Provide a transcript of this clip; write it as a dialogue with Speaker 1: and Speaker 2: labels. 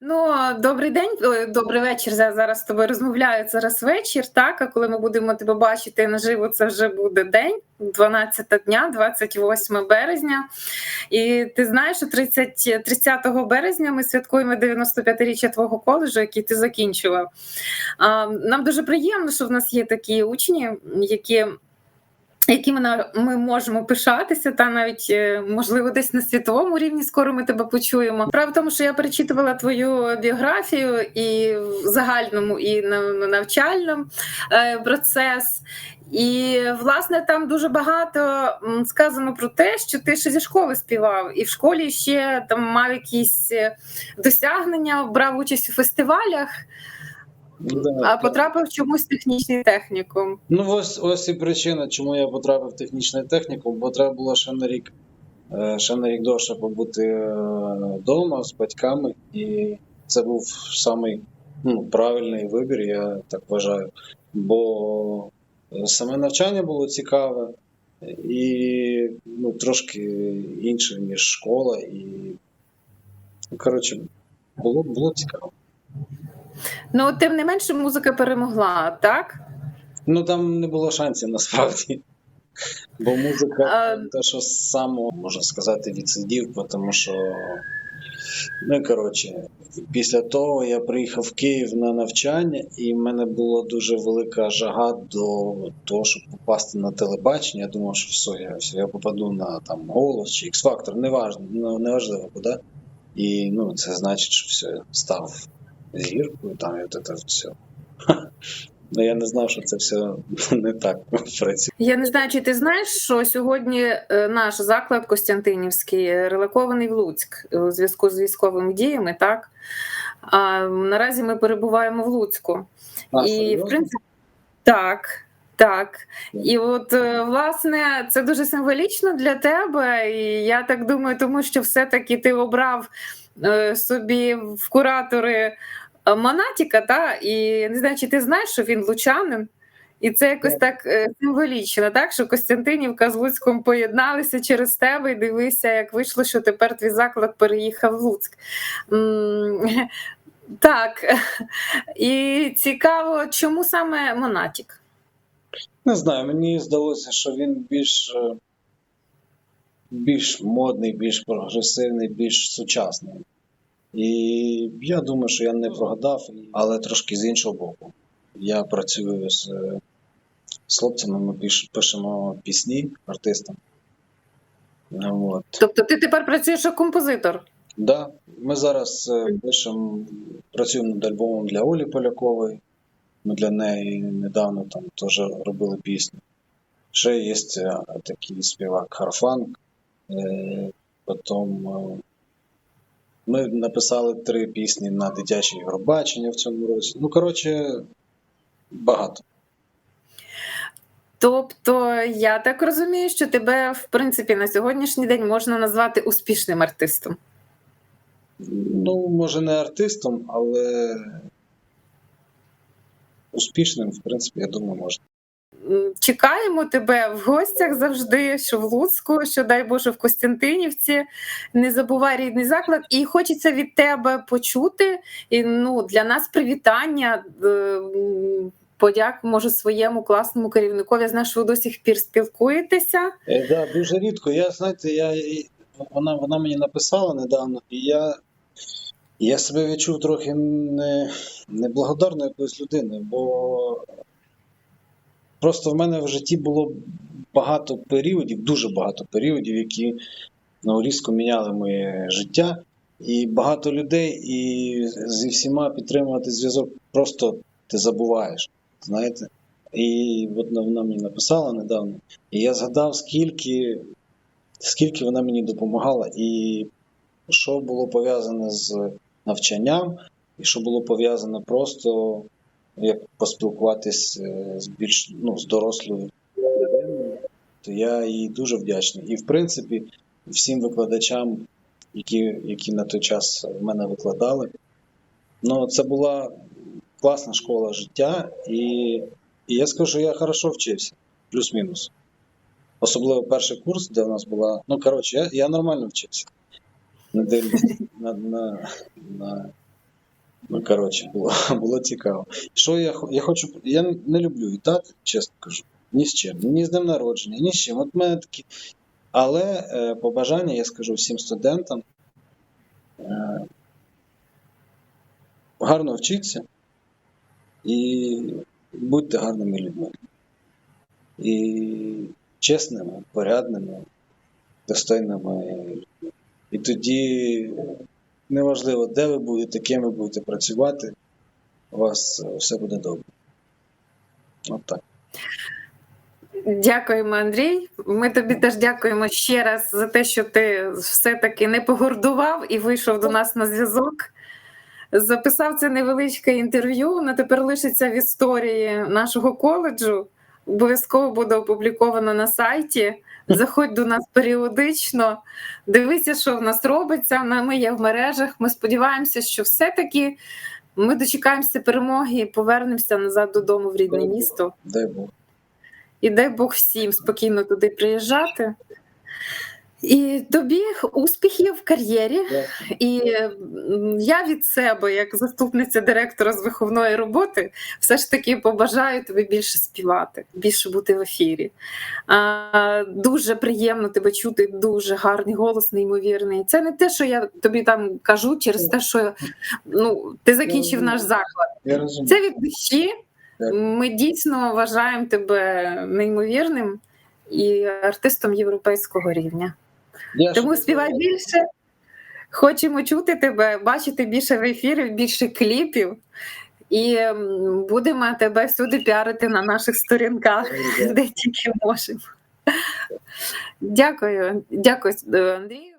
Speaker 1: Ну, добрий день, добрий вечір. Я зараз з тобою розмовляю. Зараз вечір, так. А коли ми будемо тебе бачити наживо, це вже буде день, 12 дня, 28 березня. І ти знаєш, що 30, 30 березня ми святкуємо 95-річчя твого коледжу, який ти закінчував. Нам дуже приємно, що в нас є такі учні, які якими ми можемо пишатися, та навіть е, можливо десь на світовому рівні скоро ми тебе почуємо. Справа в тому, що я перечитувала твою біографію і в загальному, і на на навчальному е, процес. І власне там дуже багато сказано про те, що ти ще зі школи співав, і в школі ще там мав якісь е, досягнення, брав участь у фестивалях,
Speaker 2: Да,
Speaker 1: а потрапив чомусь в технічний технікум.
Speaker 2: Ну, ось ось і причина, чому я потрапив в технічну техніку, бо треба було ще на рік, е, ще на рік довше побути вдома з батьками, і це був самий ну, правильний вибір, я так вважаю. Бо саме навчання було цікаве і ну, трошки інше, ніж школа, і ну, коротше, було, було цікаво.
Speaker 1: Ну, тим не менше, музика перемогла, так?
Speaker 2: Ну там не було шансів насправді. Бо музика
Speaker 1: А-
Speaker 2: те, що само можна сказати, відсидів, тому що. Ну, коротше, після того я приїхав в Київ на навчання, і в мене була дуже велика жага до того, щоб попасти на телебачення. Я думав, що все, я, все, я попаду на там голос чи X-Factor, неважно, ну, неважливо куди. І ну, це значить, що все, я зіркою, там і от це все. Ну я не знав, що це все не так працює.
Speaker 1: Я не знаю, чи ти знаєш, що сьогодні е, наш заклад Костянтинівський релокований в Луцьк у зв'язку з військовими діями, так? А наразі ми перебуваємо в Луцьку.
Speaker 2: А,
Speaker 1: і,
Speaker 2: серйозно?
Speaker 1: в принципі, так. Так, і от е, власне це дуже символічно для тебе. І я так думаю, тому що все-таки ти обрав е, собі в куратори е, Монатіка, та і не знаю, чи ти знаєш, що він лучанин. І це якось так символічно, так що Костянтинівка з Луцьком поєдналися через тебе, і дивися, як вийшло, що тепер твій заклад переїхав в Луцьк. Так, і цікаво, чому саме Монатік?
Speaker 2: Не знаю, мені здалося, що він більш, е, більш модний, більш прогресивний, більш сучасний. І я думаю, що я не прогадав, але трошки з іншого боку. Я працюю з, е, з хлопцями, ми піш- пишемо пісні артистам. От.
Speaker 1: Тобто ти тепер працюєш як композитор?
Speaker 2: Да, ми зараз е, пишемо, працюємо над альбомом для Олі Полякової. Ми для неї недавно там теж робили пісню. Ще є е, такий співак Харфанк. Е, Потім е, ми написали три пісні на дитяче Євробачення в цьому році. Ну, коротше, багато.
Speaker 1: Тобто, я так розумію, що тебе, в принципі, на сьогоднішній день можна назвати успішним артистом.
Speaker 2: Ну, може, не артистом, але успішним, в принципі, я думаю, можна.
Speaker 1: Чекаємо тебе в гостях завжди, що в Луцьку, що дай Боже в Костянтинівці. Не забувай рідний заклад. І хочеться від тебе почути. І ну для нас привітання. е, Подяк, може, своєму класному керівникові. Я знаю, що ви до сих пір спілкуєтеся.
Speaker 2: Е, да, дуже рідко. Я, знаєте, я, вона, вона мені написала недавно, і я, я себе відчув трохи не, неблагодарною якоюсь людиною, бо просто в мене в житті було багато періодів, дуже багато періодів, які ну, різко міняли моє життя. І багато людей, і зі всіма підтримувати зв'язок просто ти забуваєш. Знаєте? І от вона мені написала недавно. І я згадав, скільки, скільки вона мені допомагала, і що було пов'язане з навчанням, і що було пов'язане просто як поспілкуватись е, з більш ну, з дорослою людиною, то я їй дуже вдячний. І в принципі, всім викладачам, які, які на той час в мене викладали, ну, це була класна школа життя, і і я скажу, що я хорошо вчився, плюс-мінус. Особливо перший курс, де в нас була. Ну, коротше, я, я нормально вчився. Не дивлюсь на, на, на Ну, коротше, було, було цікаво. Що я, я хочу. Я не люблю вітати, чесно кажу. Ні з чим. Ні з днем народження, ні з чим. От мене такі. Але е, побажання я скажу всім студентам. Е, гарно вчіться і будьте гарними людьми. І чесними, порядними, достойними людьми. І тоді неважливо, де ви будете, ким ви будете працювати, у вас е, все буде добре. От так.
Speaker 1: Дякуємо, Андрій. Ми тобі теж дякуємо ще раз за те, що ти все-таки не погордував і вийшов до нас на зв'язок. Записав це невеличке інтерв'ю. Воно тепер лишиться в історії нашого коледжу. Обов'язково буде опубліковано на сайті. Заходь до нас періодично, дивися, що в нас робиться. Ми є в мережах. Ми сподіваємося, що все-таки ми дочекаємося перемоги і повернемося назад додому в рідне місто.
Speaker 2: Дай Бог.
Speaker 1: І дай Бог всім спокійно туди приїжджати. І тобі успіхів в кар'єрі. І я від себе, як заступниця директора з виховної роботи, все ж таки побажаю тобі більше співати, більше бути в ефірі. А, дуже приємно тебе чути, дуже гарний голос, неймовірний. Це не те, що я тобі там кажу, через те, що ну, ти закінчив наш заклад. Це від душі. Ми дійсно вважаємо тебе неймовірним і артистом європейського рівня.
Speaker 2: Я
Speaker 1: Тому
Speaker 2: ще-
Speaker 1: співай більше. Хочемо чути тебе, бачити більше в ефірі, більше кліпів. І будемо тебе всюди піарити на наших сторінках, де тільки можемо. Дякую, дякую, Андрію.